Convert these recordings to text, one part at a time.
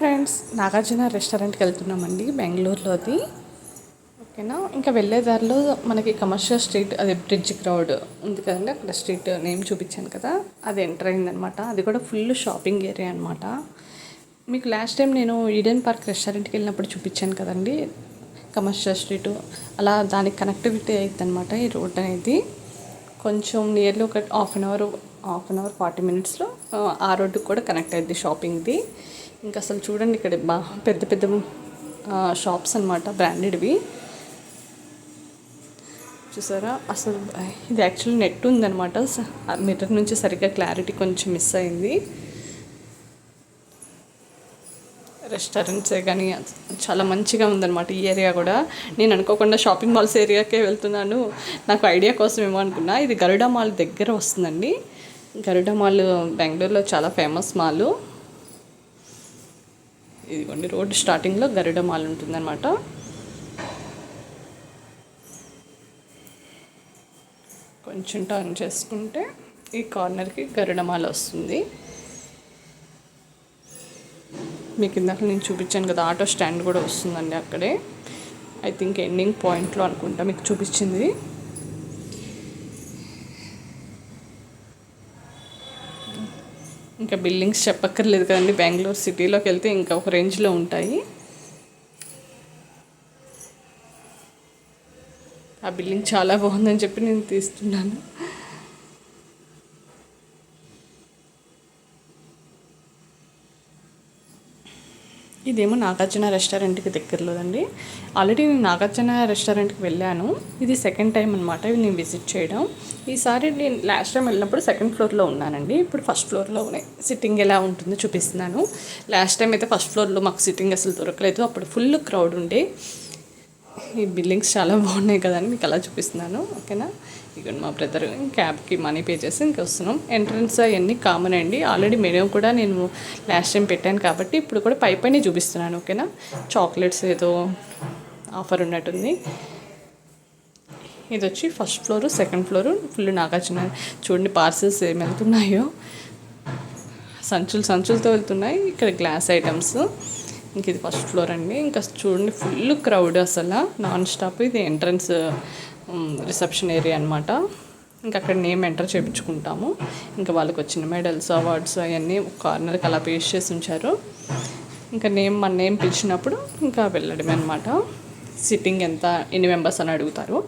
Friends Nagarjuna రెస్టారెంట్కి వెళ్తున్నామండి బెంగళూరులోది. ఓకేనా? ఇంకా వెళ్ళే దారిలో మనకి కమర్షియల్ స్ట్రీట్ అదే బ్రిడ్జ్ క్రౌడ్ ఉంది కదండి అక్కడ స్ట్రీట్ నేమ్ చూపించాను కదా అది ఎంటర్ అయిందనమాట అది కూడా ఫుల్ షాపింగ్ ఏరియా అనమాట మీకు లాస్ట్ టైం నేను ఈడెన్ పార్క్ రెస్టారెంట్కి వెళ్ళినప్పుడు చూపించాను కదండి కమర్షియల్ స్ట్రీట్. అలా దానికి కనెక్టివిటీ అవుతుంది అనమాట ఈ రోడ్ అనేది. కొంచెం నియర్లీ ఒక half an hour half an hour forty మినిట్స్లో ఆ రోడ్డుకి కూడా కనెక్ట్ అయ్యింది షాపింగ్ది ఇంకా అసలు చూడండి ఇక్కడ బా పెద్ద పెద్ద షాప్స్ అనమాట బ్రాండెడ్వి చూసారా? అసలు ఇది యాక్చువల్లీ నెట్ ఉందనమాట మిర్రర్ నుంచి సరిగ్గా క్లారిటీ కొంచెం మిస్ అయింది. రెస్టారెంట్సే కానీ చాలా మంచిగా ఉందన్నమాట ఈ ఏరియా కూడా. నేను అనుకోకుండా షాపింగ్ మాల్స్ ఏరియాకే వెళ్తున్నాను. నాకు ఐడియా కోసం ఏమో అనుకున్నా. ఇది గరుడ మాల్ దగ్గర వస్తుందండి. గరుడ మాల్ బెంగళూరులో చాలా ఫేమస్ మాల్ ఇదిగోండి రోడ్ స్టార్టింగ్లో గరుడ మాల్ ఉంటుందన్నమాట. కొంచెం టర్న్ చేసుకుంటే ఈ కార్నర్కి గరుడ మాల వస్తుంది. మీకు ఇందాక నేను చూపించాను కదా ఆటో స్టాండ్ కూడా వస్తుందండి అక్కడే. ఐ థింక్ ఎండింగ్ పాయింట్లో అనుకుంటా మీకు చూపించింది. ఇంకా బిల్డింగ్స్ చెప్పక్కర్లేదు కదండి. బెంగళూరు సిటీలోకి వెళ్తే ఇంకా ఒక రేంజ్లో ఉంటాయి. ఆ బిల్డింగ్ చాలా బాగుందని చెప్పి నేను తీస్తున్నాను. ఇదేమో నాగార్జున రెస్టారెంట్కి దగ్గరలో అండి ఆల్రెడీ నేను నాగార్జున రెస్టారెంట్కి వెళ్ళాను. ఇది సెకండ్ టైం అనమాట ఇది నేను విజిట్ చేయడం. ఈసారి నేను లాస్ట్ టైం వెళ్ళినప్పుడు సెకండ్ ఫ్లోర్లో ఉన్నానండి. ఇప్పుడు ఫస్ట్ ఫ్లోర్లో సిట్టింగ్ ఎలా ఉంటుందో చూపిస్తున్నాను. లాస్ట్ టైం అయితే ఫస్ట్ ఫ్లోర్లో మాకు సిట్టింగ్ అసలు దొరకలేదు. అప్పుడు ఫుల్ క్రౌడ్ ఉండే. ఈ బిల్డింగ్స్ చాలా బాగున్నాయి కదండి. మీకు అలా చూపిస్తున్నాను. ఓకేనా? ఇక మా బ్రదర్ క్యాబ్కి మనీ పే చేసి ఇంకా వస్తున్నాం. ఎంట్రన్స్ అవన్నీ కామన్ అండి. ఆల్రెడీ మెనూ కూడా నేను లాస్ట్ టైం పెట్టాను కాబట్టి ఇప్పుడు కూడా పై పైనే చూపిస్తున్నాను ఓకేనా చాక్లెట్స్ ఏదో ఆఫర్ ఉన్నట్టుంది. ఇది వచ్చి first floor second floor full Nagarjuna. చూడండి పార్సెల్స్ ఏమి వెళ్తున్నాయో. సంచులు సంచులతో వెళ్తున్నాయి. ఇక్కడ గ్లాస్ ఐటమ్స్ ఇంక ఇది ఫస్ట్ ఫ్లోర్ అండి. ఇంకా చూడండి ఫుల్ క్రౌడ్ అసలు. నాన్ స్టాప్ ఇది ఎంట్రన్స్ రిసెప్షన్ ఏరియా అనమాట ఇంకా అక్కడ నేమ్ ఎంటర్ చేయించుకుంటాము ఇంకా వాళ్ళకి వచ్చిన మెడల్స్ అవార్డ్స్ అవన్నీ కార్నర్కి అలా పేస్ట్ చేసి ఉంచారు. ఇంకా నేమ్ మన నేమ్ పిలిచినప్పుడు ఇంకా వెళ్ళడమే అనమాట సిట్టింగ్ ఎంత ఎన్ని మెంబర్స్ అని అడుగుతారు.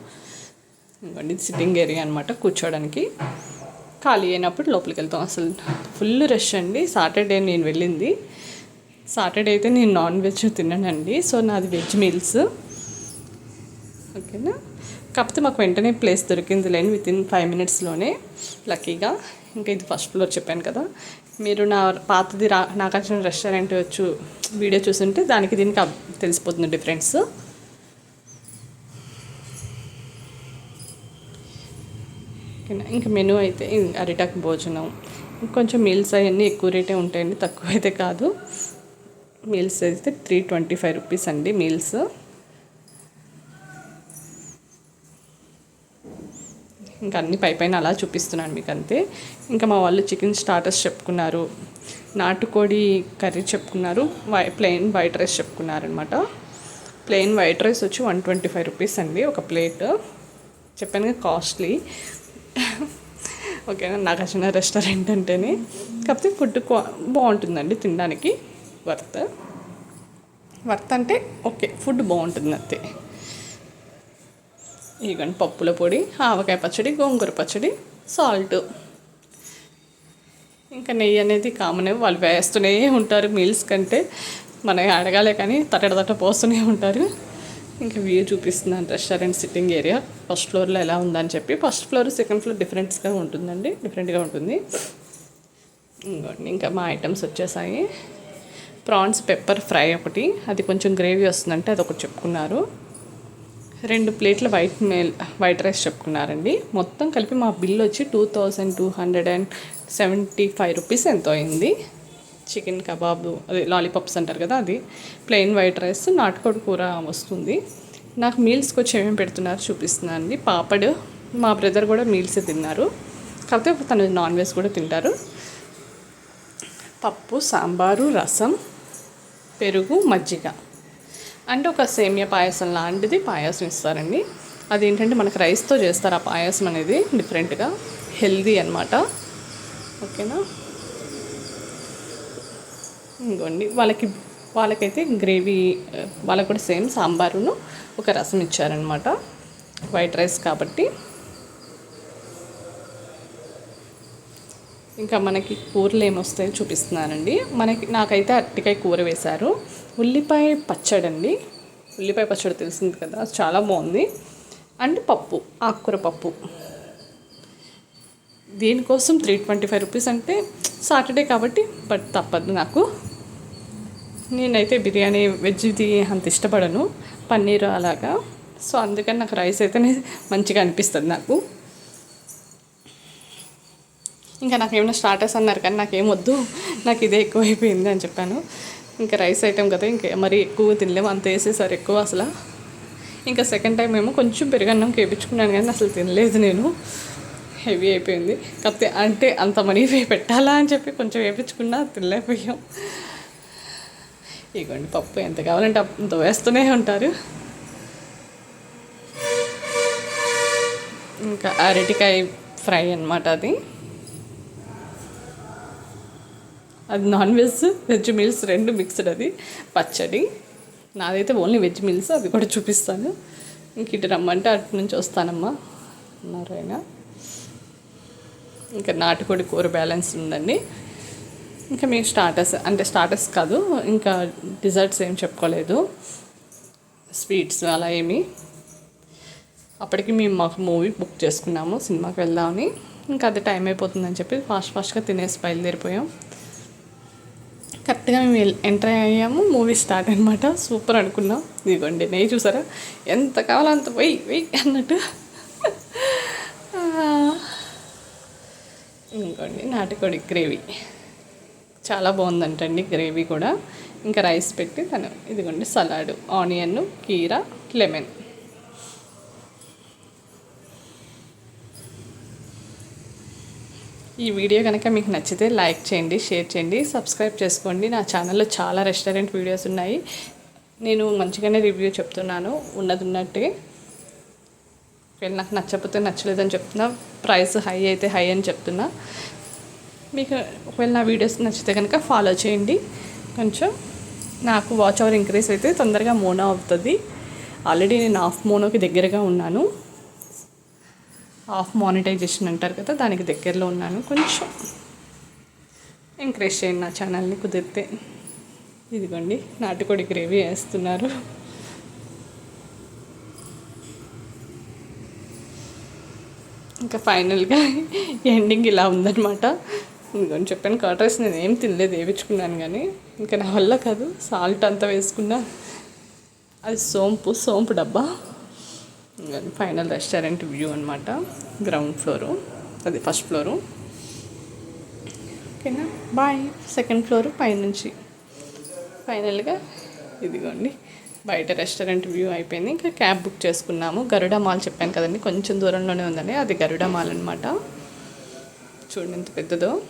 ఇంకోండి సిట్టింగ్ ఏరియా అనమాట కూర్చోడానికి ఖాళీ అయినప్పుడు లోపలికి వెళ్తాం. అసలు ఫుల్ రష్ అండి. సాటర్డే నేను వెళ్ళింది. సాటర్డే అయితే నేను నాన్ వెజ్ తిన్నానండి సో నాది వెజ్ మీల్స్ ఓకేనా కాకపోతే మాకు వెంటనే ప్లేస్ దొరికింది లేని విత్ ఇన్ ఫైవ్ మినిట్స్లోనే లక్కీగా ఇంకా ఇది ఫస్ట్ ఫ్లోర్ చెప్పాను కదా. మీరు నా పాతది రా నాగార్జున రెస్టారెంట్ చూ వీడియో చూస్తుంటే దానికి దీనికి తెలిసిపోతుంది డిఫరెన్స్ ఇంకా మెనూ అయితే అరిటాక్ భోజనం. కొంచెం మీల్స్ అవన్నీ ఎక్కువ రేటే ఉంటాయండి తక్కువ అయితే కాదు. మీల్స్ అయితే త్రీ ట్వంటీ ఫైవ్ రూపీస్ అండి మీల్స్ ఇంకా అన్ని పై పైన అలా చూపిస్తున్నాను మీకు అంతే ఇంకా మా వాళ్ళు చికెన్ స్టార్టర్స్ చెప్పుకున్నారు. నాటుకోడి కర్రీ చెప్పుకున్నారు. వై ప్లెయిన్ వైట్ రైస్ చెప్పుకున్నారు అనమాట ప్లెయిన్ వైట్ రైస్ వచ్చి వన్ ట్వంటీ ఫైవ్ రూపీస్ అండి ఒక ప్లేట్. చెప్పాను కదా కాస్ట్లీ. ఓకేనా? నాకు వచ్చిన రెస్టారెంట్ అంటేనే. కాకపోతే ఫుడ్ బాగుంటుందండి తినడానికి. వర్త్. వర్త్ అంటే ఓకే ఫుడ్ బాగుంటుంది అంతే. ఇగండి పప్పుల పొడి ఆవకాయ పచ్చడి గోంగూర పచ్చడి సాల్ట్. ఇంకా నెయ్యి అనేది కామన్ వాళ్ళు వేస్తూనే ఉంటారు మీల్స్ కంటే. మనం అడగాలే కానీ తట్టడ తట్ట పోస్తూనే ఉంటారు. ఇంకా వ్యూ చూపిస్తున్నాను రెస్టారెంట్ సిట్టింగ్ ఏరియా ఫస్ట్ ఫ్లోర్లో ఎలా ఉందని చెప్పి. ఫస్ట్ ఫ్లోర్ సెకండ్ ఫ్లోర్ డిఫరెంట్స్గా ఉంటుందండి. డిఫరెంట్గా ఉంటుంది. ఇంకోండి ఇంకా మా ఐటమ్స్ వచ్చేసాయి. ప్రాన్స్ పెప్పర్ ఫ్రై ఒకటి. అది కొంచెం గ్రేవీ వస్తుందంటే అది ఒకటి చెప్పుకున్నారు. రెండు ప్లేట్ల వైట్ మేల్ వైట్ రైస్ చెప్పుకున్నారండి. మొత్తం కలిపి మా బిల్ వచ్చి two thousand two hundred and seventy five rupees ఎంతో అయింది. చికెన్ కబాబు అదే లాలీపాప్స్ అంటారు కదా అది. ప్లెయిన్ వైట్ రైస్ నాటుకోడి కూర వస్తుంది. నాకు మీల్స్కి వచ్చి ఏమేమి పెడుతున్నారు చూపిస్తున్నాను అండి. పాపడు మా బ్రదర్ కూడా మీల్స్ తిన్నారు. కాకపోతే తను నాన్ వెజ్ కూడా తింటారు. పప్పు సాంబారు రసం పెరుగు మజ్జిగ. అంటే ఒక సేమియా పాయసం లాంటిది పాయసం ఇస్తారండి. అదేంటంటే మనకు రైస్తో చేస్తారు ఆ పాయసం అనేది డిఫరెంట్గా. హెల్దీ అనమాట ఓకేనా? ఇంకోండి వాళ్ళకి వాళ్ళకైతే గ్రేవీ వాళ్ళకు వాళ్ళకి కూడా సేమ్ సాంబారును ఒక రసం ఇచ్చారనమాట వైట్ రైస్ కాబట్టి. ఇంకా మనకి కూరలు ఏమొస్తాయో చూపిస్తున్నానండి. మనకి నాకైతే అరటికాయ కూర వేశారు. ఉల్లిపాయ పచ్చడండి. ఉల్లిపాయ పచ్చడి తెలిసింది కదా చాలా బాగుంది. అండ్ పప్పు ఆకుకూర పప్పు. దీనికోసం త్రీ ట్వంటీ ఫైవ్ రూపీస్ అంటే సాటర్డే కాబట్టి బట్ తప్పదు నాకు. నేనైతే బిర్యానీ వెజ్ది అంత ఇష్టపడను. పన్నీర్ అలాగా. సో అందుకని నాకు రైస్ అయితేనే మంచిగా అనిపిస్తుంది నాకు. ఇంకా నాకు ఏమైనా స్టార్టర్స్ అన్నారు కానీ నాకేం వద్దు నాకు ఇదే ఎక్కువ అయిపోయింది అని చెప్పాను. ఇంకా రైస్ ఐటెం కదా ఇంకా మరి ఎక్కువ తినలేము. అంత వేసేసారు ఎక్కువ అసలు. ఇంకా సెకండ్ టైం ఏమో కొంచెం పెరుగన్నం కేపించుకున్నాను కానీ అసలు తినలేదు నేను. హెవీ అయిపోయింది. కాకపోతే అంటే అంత మనీ పెట్టాలా అని చెప్పి కొంచెం వేపించుకున్నా తినలేకపోయాం. ఇగోండి పప్పు ఎంత కావాలంటే అంత వేస్తూనే ఉంటారు. ఇంకా అరటికాయ ఫ్రై అన్నమాట అది. అది నాన్ వెజ్ వెజ్ మీల్స్ రెండు మిక్స్డ్ అది పచ్చడి. నాదైతే ఓన్లీ వెజ్ మీల్స్ అది కూడా చూపిస్తాను. ఇంక ఇటు రమ్మంటే అటు నుంచి వస్తానమ్మా అన్నారు ఆయన ఇంకా నాటుకోడి కూర బ్యాలెన్స్ ఉందండి. ఇంకా మీకు స్టార్టర్స్ అంటే స్టార్టర్స్ కాదు ఇంకా డిజర్ట్స్ ఏం చెప్పుకోలేదు. స్వీట్స్ అలా ఏమి. అప్పటికి మేము మాకు మూవీ బుక్ చేసుకున్నాము సినిమాకి వెళ్దామని. ఇంకా అది టైం అయిపోతుందని చెప్పి ఫాస్ట్ ఫాస్ట్గా తినేసి బయలుదేరిపోయాం. కరెక్ట్గా మేము ఎంటర్ అయ్యాము. మూవీ స్టార్ట్ అనమాట సూపర్ అనుకున్నాం. ఇదిగోండి నెయ్యి చూసారా? ఎంత కావాలో అంత వెయ్యి వెయ్యి అన్నట్టు. ఇంకోండి నాటుకోడి గ్రేవీ. చాలా బాగుందంటండి గ్రేవీ కూడా. ఇంకా రైస్ పెట్టి తను ఇదిగోండి సలాడ్ ఆనియన్ కీర లెమన్. ఈ వీడియో కనుక మీకు నచ్చితే లైక్ చేయండి షేర్ చేయండి సబ్స్క్రైబ్ చేసుకోండి. నా ఛానల్లో చాలా రెస్టారెంట్ వీడియోస్ ఉన్నాయి. నేను మంచిగానే రివ్యూ చెప్తున్నాను. ఉన్నది ఉన్నట్టే. ఒకవేళ నాకు నచ్చకపోతే నచ్చలేదని చెప్తున్నా. ప్రైస్ హై అయితే హై అని చెప్తున్నా. మీకు ఒకవేళ నా వీడియోస్ నచ్చితే కనుక ఫాలో చేయండి. కొంచెం నాకు వాచ్ అవర్ ఇంక్రీస్ అయితే తొందరగా మోనో అవుతుంది. ఆల్రెడీ నేను హాఫ్ మోనోకి దగ్గరగా ఉన్నాను. హాఫ్ మానిటైజేషన్ అంటారు కదా దానికి దగ్గరలో ఉన్నాను. కొంచెం ఎంకరేజ్ చేయండి నా ఛానల్ని కుదిరితే. ఇదిగోండి నాటుకోడి గ్రేవీ వేస్తున్నారు. ఇంకా ఫైనల్గా ఎండింగ్ ఇలా ఉందన్నమాట. ఇంకొని చెప్పాను కర్డ్ రైస్ నేను ఏం తినలేదు వేయించుకున్నాను కానీ. ఇంకా నా వల్ల కాదు సాల్ట్ అంతా వేసుకున్నా. అది సోంపు సోంపు డబ్బా. ఫైనల్ రెస్టారెంట్ వ్యూ అనమాట గ్రౌండ్ ఫ్లోరు అది ఫస్ట్ ఫ్లోరు ఓకేనా బాయ్ సెకండ్ ఫ్లోర్ పైనుంచి. ఫైనల్గా ఇదిగోండి. బయట రెస్టారెంట్ వ్యూ అయిపోయింది. ఇంకా క్యాబ్ బుక్ చేసుకున్నాము. గరుడ మాల్ చెప్పాను కదండి. కొంచెం దూరంలోనే ఉందండి. అది గరుడ మాల్ అనమాట చూడండి ఎంత పెద్దదో.